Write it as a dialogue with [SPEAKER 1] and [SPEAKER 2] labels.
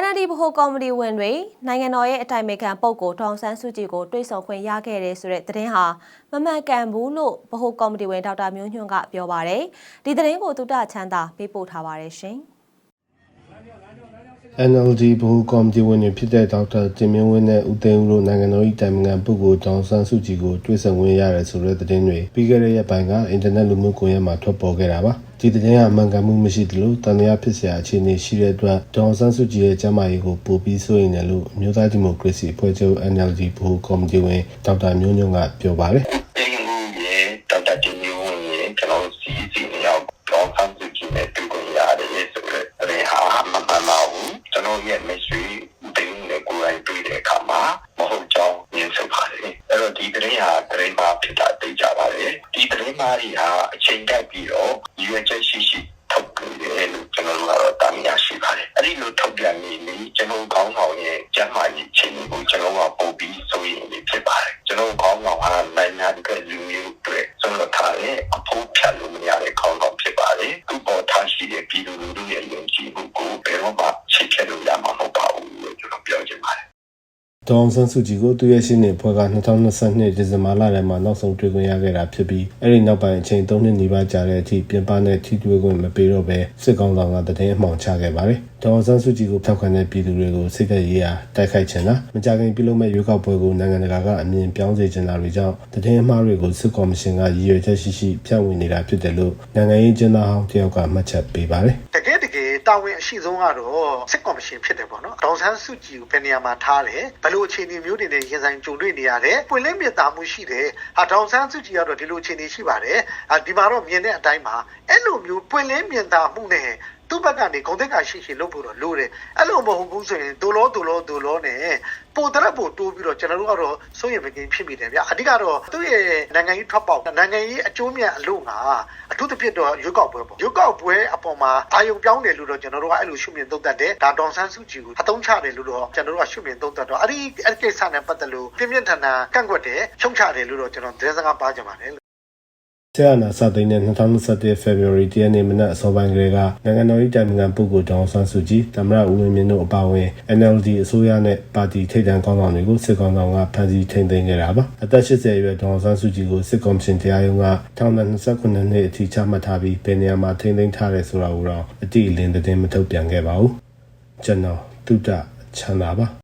[SPEAKER 1] NLD ဗဟိုကော်မတီဝင်တွေနိုင်ငံတော်ရဲ့အတိုင်ပင်ခံပုဂ္ဂိုလ်ဒေါအောင်ဆန်းစုကြည်ကိုတွေ့ဆုံခွင့်ရခဲ့တယ်ဆိုတဲ့သတင်းဟာမမှန်ကန်ဘူးလို့ဗဟိုကော်မတီဝင်ဒေါက်တာမျိုးညွန့်ကပြောပါတယ်။ဒီသတင်းကိုသုတချမ်းသာပေးပို့ထားပါတယ်ရှင်။
[SPEAKER 2] NLD ဘဟုကော်မတီဝင်တွေဖြစ်တဲ့ဒေါက်တာတင်မင်းဝင်းနဲ့ဦးသိန်းဦးတို့နိုင်ငံတော်၏တိုင်ပင်ခံပုဂ္ဂိုလ်တောင်ဆန်းစုကြည်ကိုတွေ့ဆုံဝင်ရတယ်ဆိုတဲ့သတင်းတွေပြီးခဲ့တဲ့ရက်ပိုင်းကအင်တာနက်လူမှုကွန်ရက်မှာထွက်ပေါ်ခဲ့တာပါဒီသတင်းဟာမှန်ကန်မှုမရှိသလိုတန်တရားဖြစ်စရာအခြေအနေရှိတဲ့အတွက်ဒေါန်ဆန်းစုကြည်ရဲ့ကျမ်းမာရေးကိုပိုပြီးစိုးရိမ်တယ်လို့မြို့သားဒီမိုကရေစီအဖွဲ့ချုပ် NLD ဘဟုကော်မတီဝင်ဒေါက်တာမျိုးညွန့်ကပြောပါတယ်
[SPEAKER 3] င်းဟာသတင်းမှာဖြစ်တာသိကြပါတယ်ဒီသတင်းမှားတွေဟာအချိန်တက်ပြီးတော့ရွေးချက်ရှိရှိထုတ်ပြန်တယ်လို့ကျွန်တော်တို့ကတော့တာမယာရှိပါတယ်အဲ့ဒီလိုထုတ်ပြန်နေနေကျွန်တော်ကောင်းဆောင်ရဲ့ကျမ်းမာရေးချင်းကိုကျွန်တော်ကပို့ပြီးဆိုရင်ဖြစ်ပါတယ်ကျွန်တော်ကောင်းဆောင်ဟာနိုင်
[SPEAKER 2] ဒေါန်ဆန်းစုကြည်ကိုသူရဲ့ရှင်းနေဖွဲ့က2022ဒီဇင်ဘာလထဲမှာနောက်ဆုံးတွေ့ခွင့်ရခဲ့တာဖြစ်ပြီးအဲ့ဒီနောက်ပိုင်းအချိန်3နှစ်နီးပါးကြာတဲ့အထိပြင်ပနဲ့ထိတွေ့ခွင့်မပေးတော့ဘဲစစ်ကောင်ဆောင်ကတည်င်းအမှောင်ချခဲ့ပါတယ်။ဒေါန်ဆန်းစုကြည်ကိုထောက်ခံတဲ့ပြည်သူတွေကိုစိတ်သက်ရေးရာတိုက်ခိုက်ချင်တာမကြခင်ပြုလုပ်မဲ့ရွေးကောက်ပွဲကိုနိုင်ငံတကာကအမြင်ပြောင်းစေချင်တာတွေကြောင့်တည်င်းအမှားတွေကိုစစ်ကော်မရှင်ကရည်ရွယ်ချက်ရှိရှိဖြန့်ဝေနေတာဖြစ်တယ်လို့နိုင်ငံရေးကျင်းသားဟောင်းတယောက်ကမှတ်ချက်ပေးပါတယ်။
[SPEAKER 4] တကယ် တကယ်တာဝန်အရှိဆုံးကတော့စစ်ကော်မရှင်ဖြစ်တယ်ပေါ့နော်ဒေါန်ဆန်းစုကြည်ကိုဘယ်နေရာမှာထားတယ်ဘယ်လိုအခြေအနေမျိုးတွေနဲ့ရင်ဆိုင်ကြုံတွေ့နေရတယ်ပွင့်လင်းမြင်သာမှုရှိတယ်ဟာဒေါန်ဆန်းစုကြည်ကတော့ဒီလိုအခြေအနေရှိပါတယ်ဟာဒီမှာတော့မြင်တဲ့အတိုင်းမှာအဲ့လိုမျိုးပွင့်လင်းမြင်သာမှုနဲ့သူ့ ဘက်ကနေဂုံတိတ်ကရှိရှိလုပ်ဖို့တော့လိုတယ်အဲ့လိုမဟုတ်ဘူးဆိုရင်ဒိုလောဒိုလောဒိုလောနဲ့ပိုတရက်ပိုတိုးပြီးတော့ကျွန်တော်တို့ကတော့စိုးရိမ်မကင်းဖြစ်မိတယ်ဗျအဓိကတော့သူ့ရဲ့နိုင်ငံရေးထွက်ပေါက်နိုင်ငံရေးအကျိုးမြတ်အလို့ကအထူးသဖြင့်တော့ရွေးကောက်ပွဲပေါ့ရွေးကောက်ပွဲအပေါ်မှာအာယုံပြောင်းတယ်လို့တော့ကျွန်တော်တို့ကအဲ့လိုရှုမြင်သုံးသပ်တယ်ဒါဒေါန်ဆန်းစုကြည်ကိုအသုံးချတယ်လို့တော့ကျွန်တော်တို့ကရှုမြင်သုံးသပ်တော့အဲ့ဒီအဲ့ဒီကိစ္စနဲ့ပတ်သက်လို့ပြင်းပြင်းထန်ထန်ကန့်ကွက်တယ်ချုံချတယ်လို့တော့ကျွန်တော်သတင်းစကားပါကြပါတယ်
[SPEAKER 2] ဆရာနာစသိန်းနဲ့2021 February 10ရက်နေ့မနက်အစောပိုင်းကလေးကနိုင်ငံတော်၏တိုင်ပင်ခံပုဂ္ဂိုလ်ဒေါအောင်ဆန်းစုကြည်သမ္မတဦးဝင်းမြင့်တို့အပါအဝင် NLD အစိုးရနဲ့ပါတီထိပ်တန်းခေါင်းဆောင်တွေကိုစစ်ကောင်ဆောင်ကဖမ်းဆီးထိန်းသိမ်းခဲ့တာပါအသက်80အရွယ်ဒေါအောင်ဆန်းစုကြည်ကိုစစ်ကော်မရှင်တရားရုံးကထောင်ဒဏ်29နှစ်အထိချမှတ်ထားပြီးဘယ်နေရာမှာထိန်းသိမ်းထားတယ်ဆိုတာကိုတော့အတိအလင်းသတင်းမထုတ်ပြန်ခဲ့ပါဘူးကျွန်တော်တုဒ္ဒချမ်းသာပါ